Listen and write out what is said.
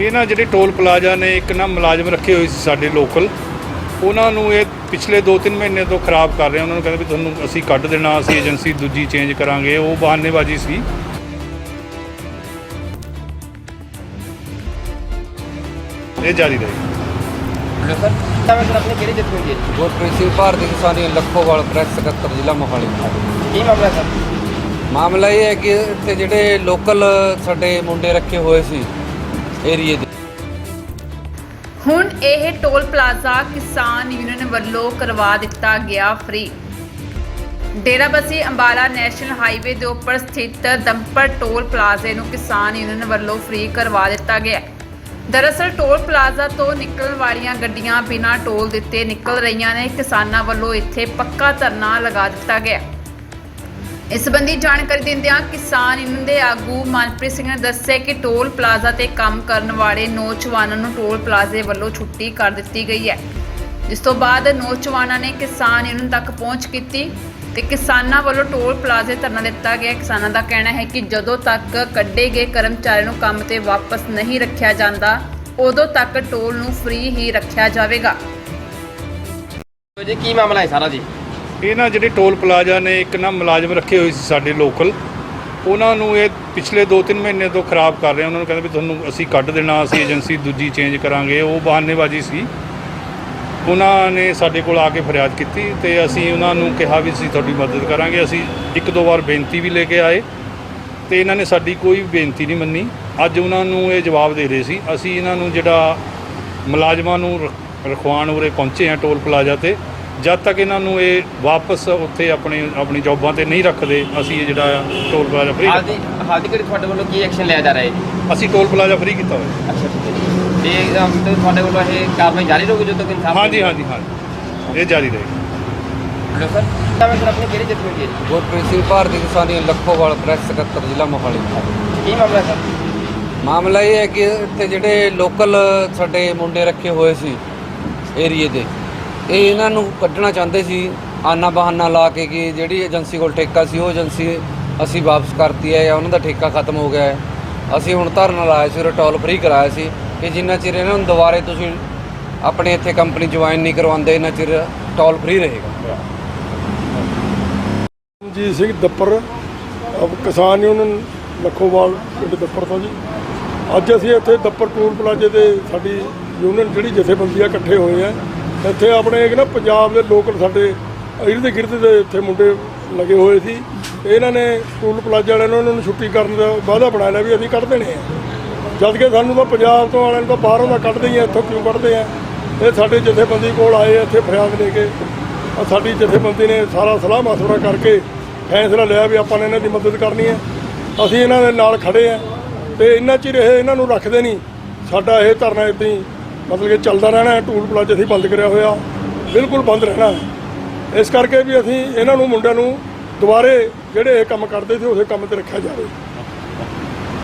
ਇਹ ਨਾ ਜਿਹੜੇ ਟੋਲ ਪਲਾਜ਼ਾ ਨੇ ਇੱਕ ਨਾ ਮੁਲਾਜ਼ਮ ਰੱਖੇ ਹੋਏ ਸੀ ਸਾਡੇ ਲੋਕਲ ਉਹਨਾਂ ਨੂੰ ਇਹ ਪਿਛਲੇ 2-3 ਮਹੀਨੇ ਤੋਂ ਖਰਾਬ ਕਰ ਰਹੇ। ਉਹਨਾਂ ਨੂੰ ਕਹਿੰਦੇ ਵੀ ਤੁਹਾਨੂੰ ਅਸੀਂ ਕੱਢ ਦੇਣਾ ਅਸੀਂ ਏਜੰਸੀ ਦੂਜੀ ਚੇਂਜ ਕਰਾਂਗੇ। ਉਹ ਬਹਾਨੇਬਾਜ਼ੀ ਸੀ। ਇਹ ਜਾਰੀ ਰਹੇਗਾ ਸਰ ਤਾਂ ਆਪਣੇ ਕਿਹੜੇ ਜਥੇਬੰਦੀ ਹੈ ਗੁਰਪ੍ਰੀਤ ਸਿੰਘ ਭਾਰਤੀ ਕਿਸਾਨੀ ਲੱਖੋਵਾਲ ਪ੍ਰੈਸ ਸਕੱਤਰ ਜ਼ਿਲ੍ਹਾ ਮੋਹਾਲੀ। ਕੀ ਮਾਮਲਾ ਸਰ? ਮਾਮਲਾ ਇਹ ਹੈ ਕਿ ਇੱਥੇ ਜਿਹੜੇ ਲੋਕਲ ਸਾਡੇ ਮੁੰਡੇ ਰੱਖੇ ਹੋਏ ਸੀ ਏਰੀਏ ਦੇ। ਹੁਣ ਇਹ ਟੋਲ ਪਲਾਜ਼ਾ ਕਿਸਾਨ ਯੂਨੀਅਨ ਵੱਲੋਂ ਕਰਵਾ ਦਿੱਤਾ ਗਿਆ free Derabassi Ambala national highway ਦੇ ਉੱਪਰ ਸਥਿਤ ਦੰਪਰ ਟੋਲ ਪਲਾਜ਼ੇ ਨੂੰ ਕਿਸਾਨ ਯੂਨੀਅਨ ਵੱਲੋਂ ਫ੍ਰੀ ਕਰਵਾ ਦਿੱਤਾ ਗਿਆ। ਦਰਅਸਲ ਟੋਲ ਪਲਾਜ਼ਾ ਤੋਂ ਨਿਕਲਣ ਵਾਲੀਆਂ ਗੱਡੀਆਂ ਬਿਨਾਂ ਟੋਲ ਦਿੱਤੇ ਨਿਕਲ ਰਹੀਆਂ ਨੇ। ਕਿਸਾਨਾਂ ਵੱਲੋਂ ਇੱਥੇ ਪੱਕਾ ਧਰਨਾ ਲਗਾ ਦਿੱਤਾ ਗਿਆ। ਇਸ ਸੰਬੰਧੀ ਜਾਣਕਾਰੀ ਦਿੰਦਿਆਂ ਕਿਸਾਨ ਯੂਨੀਅਨ ਦੇ ਆਗੂ ਮਨਪ੍ਰੀਤ ਸਿੰਘ ਨੇ ਦੱਸਿਆ ਕਿ ਟੋਲ ਪਲਾਜ਼ਾ ਤੇ ਕੰਮ ਕਰਨ ਵਾਲੇ ਨੌਜਵਾਨਾਂ ਨੂੰ ਟੋਲ ਪਲਾਜ਼ੇ ਵੱਲੋਂ ਛੁੱਟੀ ਕਰ ਦਿੱਤੀ ਗਈ ਹੈ। ਜਿਸ ਤੋਂ ਬਾਅਦ ਨੌਜਵਾਨਾਂ ਨੇ ਕਿਸਾਨ ਯੂਨੀਅਨ ਤੱਕ ਪਹੁੰਚ ਕੀਤੀ ਤੇ ਕਿਸਾਨਾਂ ਵੱਲੋਂ ਟੋਲ ਪਲਾਜ਼ੇ ਧਰਨਾ ਦਿੱਤਾ ਗਿਆ। ਕਿਸਾਨਾਂ ਦਾ ਕਹਿਣਾ ਹੈ ਕਿ ਜਦੋਂ ਤੱਕ ਕੱਢੇ ਗਏ ਕਰਮਚਾਰੀ ਨੂੰ ਕੰਮ ਤੇ ਵਾਪਸ ਨਹੀਂ ਰੱਖਿਆ ਜਾਂਦਾ, ਉਦੋਂ ਤੱਕ ਟੋਲ ਨੂੰ ਫ੍ਰੀ ਹੀ ਰੱਖਿਆ ਜਾਵੇਗਾ। ਜੀ, ਕੀ ਮਾਮਲਾ ਹੈ ਸਾਰਾ ਜੀ? ਇਹ ਨਾ ਜਿਹੜੇ ਟੋਲ ਪਲਾਜ਼ਾ ਨੇ, ਇੱਕ ਨਾ ਮੁਲਾਜ਼ਮ ਰੱਖੇ ਹੋਏ ਸੀ ਸਾਡੇ ਲੋਕਲ ਉਹਨਾਂ ਨੂੰ ਇਹ ਪਿਛਲੇ 2-3 ਮਹੀਨੇ ਤੋਂ ਖਰਾਬ ਕਰ ਰਹੇ ਉਹਨਾਂ ਨੂੰ ਕਹਿੰਦੇ ਵੀ ਤੁਹਾਨੂੰ ਅਸੀਂ ਕੱਢ ਦੇਣਾ, ਅਸੀਂ ਏਜੰਸੀ ਦੂਜੀ ਚੇਂਜ ਕਰਾਂਗੇ। ਉਹ ਬਹਾਨੇਬਾਜ਼ੀ ਸੀ। ਉਹਨਾਂ ਨੇ ਸਾਡੇ ਕੋਲ ਆ ਕੇ ਫਰਿਆਦ ਕੀਤੀ ਤੇ ਅਸੀਂ ਉਹਨਾਂ ਨੂੰ ਕਿਹਾ ਵੀ ਅਸੀਂ ਤੁਹਾਡੀ ਮਦਦ ਕਰਾਂਗੇ। ਅਸੀਂ ਇੱਕ ਦੋ ਵਾਰ ਬੇਨਤੀ ਵੀ ਲੈ ਕੇ ਆਏ ਤੇ ਇਹਨਾਂ ਨੇ ਸਾਡੀ ਕੋਈ ਬੇਨਤੀ ਨਹੀਂ ਮੰਨੀ। ਅੱਜ ਉਹਨਾਂ ਨੂੰ ਇਹ ਜਵਾਬ ਦੇ ਰਹੇ ਸੀ। ਅਸੀਂ ਇਹਨਾਂ ਨੂੰ ਜਿਹੜਾ ਮੁਲਾਜ਼ਮਾਂ ਨੂੰ ਰ- ਰਖਵਾਉਣ ਉਰੇ ਪਹੁੰਚੇ ਆ ਟੋਲ ਪਲਾਜ਼ਾ ਤੇ ਜਦ ਤੱਕ ਇਹਨਾਂ ਨੂੰ ਇਹ ਵਾਪਸ ਉੱਥੇ ਆਪਣੇ ਆਪਣੀ ਜੌਬਾਂ ਤੇ ਨਹੀਂ ਰੱਖਦੇ ਅਸੀਂ ਇਹ ਜਿਹੜਾ ਟੋਲ ਪਲਾਜ਼ਾ ਫ੍ਰੀ ਹਾਲ ਦੀ ਹਾਲ ਦੀ ਘੜੀ ਤੁਹਾਡੇ ਵੱਲੋਂ ਕੀ ਐਕਸ਼ਨ ਲਿਆ ਜਾ ਰਿਹਾ ਹੈ? ਜੀ ਅਸੀਂ ਟੋਲ ਪਲਾਜ਼ਾ ਫ੍ਰੀ ਕੀਤਾ ਹੋਇਆ। ਅੱਛਾ ਠੀਕ ਹੈ ਜੀ। ਤੇ ਅਮ, ਤੇ ਤੁਹਾਡੇ ਵੱਲੋਂ ਇਹ ਕਾਰਵਾਈ ਜਾਰੀ ਰਹੂਗੀ ਜਦੋਂ ਤੱਕ ਇਨਸਾਫ ਹਾਂਜੀ ਹਾਂਜੀ ਹਾਂਜੀ। ਇਹ ਜਾਰੀ ਰਹੇਗਾ। ਸਰ ਤਾਂ ਸਰ ਆਪਣੇ ਕਿਹੜੇ ਜਥੇਬੰਦੀ ਹੈ ਗੁਰਪ੍ਰੀਤ ਸਿੰਘ ਭਾਰਤੀ ਕਿਸਾਨੀ ਲੱਖੋਵਾਲ ਪ੍ਰੈਸ ਸਕੱਤਰ ਜ਼ਿਲ੍ਹਾ ਮੋਹਾਲੀ। ਕੀ ਮਾਮਲਾ ਸਰ? ਮਾਮਲਾ ਇਹ ਹੈ ਕਿ ਇੱਥੇ ਜਿਹੜੇ ਲੋਕਲ ਸਾਡੇ ਮੁੰਡੇ ਰੱਖੇ ਹੋਏ ਸੀ ਏਰੀਏ ਦੇ ਇਹ ਇਹਨਾਂ ਨੂੰ ਕੱਢਣਾ ਚਾਹੁੰਦੇ ਸੀ, ਆਨਾ ਬਹਾਨਾ ਲਾ ਕੇ ਕਿ ਜਿਹੜੀ ਏਜੰਸੀ ਕੋਲ ਠੇਕਾ ਸੀ, ਉਹ ਏਜੰਸੀ ਅਸੀਂ ਵਾਪਸ ਕਰਤੀ ਹੈ ਜਾਂ ਉਹਨਾਂ ਦਾ ਠੇਕਾ ਖਤਮ ਹੋ ਗਿਆ ਹੈ। ਅਸੀਂ ਹੁਣ ਧਰਨਾ ਲਾਇਆ ਸੀ, ਉਰੇ ਟੋਲ ਫ੍ਰੀ ਕਰਾਇਆ ਸੀ ਕਿ ਜਿੰਨਾ ਚਿਰ ਇਹਨਾਂ ਨੂੰ ਦੁਬਾਰੇ ਤੁਸੀਂ ਆਪਣੇ ਇੱਥੇ ਕੰਪਨੀ ਜੁਆਇਨ ਨਹੀਂ ਕਰਵਾਉਂਦੇ ਇਹਨਾਂ ਚਿਰ ਟੋਲ ਫ੍ਰੀ ਰਹੇਗਾ। ਜੀ ਸਿੰਘ ਦੱਪਰ ਅਹ ਕਿਸਾਨ ਯੂਨੀਅਨ ਲੱਖੋਵਾਲ ਪਿੰਡ ਦੱਪਰ ਤੋਂ ਜੀ। ਅੱਜ ਅਸੀਂ ਇੱਥੇ ਦੱਪਰ ਟੂਲ ਪਲਾਜ਼ੇ ਤੇ ਸਾਡੀ ਯੂਨੀਅਨ ਜਿਹੜੀ ਜਥੇਬੰਦੀਆਂ ਇਕੱਠੇ ਹੋਏ ਆ ਇੱਥੇ ਆਪਣੇ ਇੱਕ ਨਾ ਪੰਜਾਬ ਦੇ ਲੋਕਲ ਸਾਡੇ ਇਰਦ ਗਿਰਦ ਦੇ ਇੱਥੇ ਮੁੰਡੇ ਲੱਗੇ ਹੋਏ ਸੀ। ਇਹਨਾਂ ਨੇ ਟੂਲ ਪਲਾਜ਼ੇ ਵਾਲਿਆਂ ਨੂੰ ਉਹਨਾਂ ਨੂੰ ਛੁੱਟੀ ਕਰਨ ਦਾ ਵਾਅਦਾ ਬਣਾ ਲਿਆ ਵੀ ਅਸੀਂ ਕੱਢ ਦੇਣੇ ਆ। ਜਦ ਕਿ ਸਾਨੂੰ ਤਾਂ ਪੰਜਾਬ ਤੋਂ ਵਾਲਿਆਂ ਨੂੰ ਤਾਂ ਬਾਹਰੋਂ ਦਾ ਕੱਢਦੇ ਹੀ ਆ, ਇੱਥੋਂ ਕਿਉਂ ਕੱਢਦੇ ਆ? ਇਹ ਸਾਡੇ ਜਥੇਬੰਦੀ ਕੋਲ ਆਏ ਇੱਥੇ ਫਰਿਆਦ ਲੈ ਕੇ। ਸਾਡੀ ਜਥੇਬੰਦੀ ਨੇ ਸਾਰਾ ਸਲਾਹ ਮਸ਼ਵਰਾ ਕਰਕੇ ਫੈਸਲਾ ਲਿਆ ਵੀ ਆਪਾਂ ਨੇ ਇਹਨਾਂ ਦੀ ਮਦਦ ਕਰਨੀ ਹੈ ਅਸੀਂ ਇਹਨਾਂ ਦੇ ਨਾਲ ਖੜੇ ਆ ਤੇ ਇੰਨਾ ਚਿਰ ਇਹ ਇਹਨਾਂ ਨੂੰ ਰੱਖਦੇ ਨਹੀਂ। ਸਾਡਾ ਇਹ ਧਰਨਾ ਇੱਦਾਂ ਹੀ ਮਤਲਬ ਕਿ ਚੱਲਦਾ ਰਹਿਣਾ ਹੈ, ਟੂਲ ਪਲਾਜ਼ਾ ਅਸੀਂ ਬੰਦ ਕਰਿਆ ਹੋਇਆ, ਬਿਲਕੁਲ ਬੰਦ ਰਹਿਣਾ ਹੈ। ਇਸ ਕਰਕੇ ਵੀ ਅਸੀਂ ਇਹਨਾਂ ਨੂੰ, ਮੁੰਡਿਆਂ ਨੂੰ ਦੁਬਾਰੇ ਜਿਹੜੇ ਇਹ ਕੰਮ ਕਰਦੇ ਸੀ, ਉਸੇ ਕੰਮ ਤੇ ਰੱਖਿਆ ਜਾਵੇ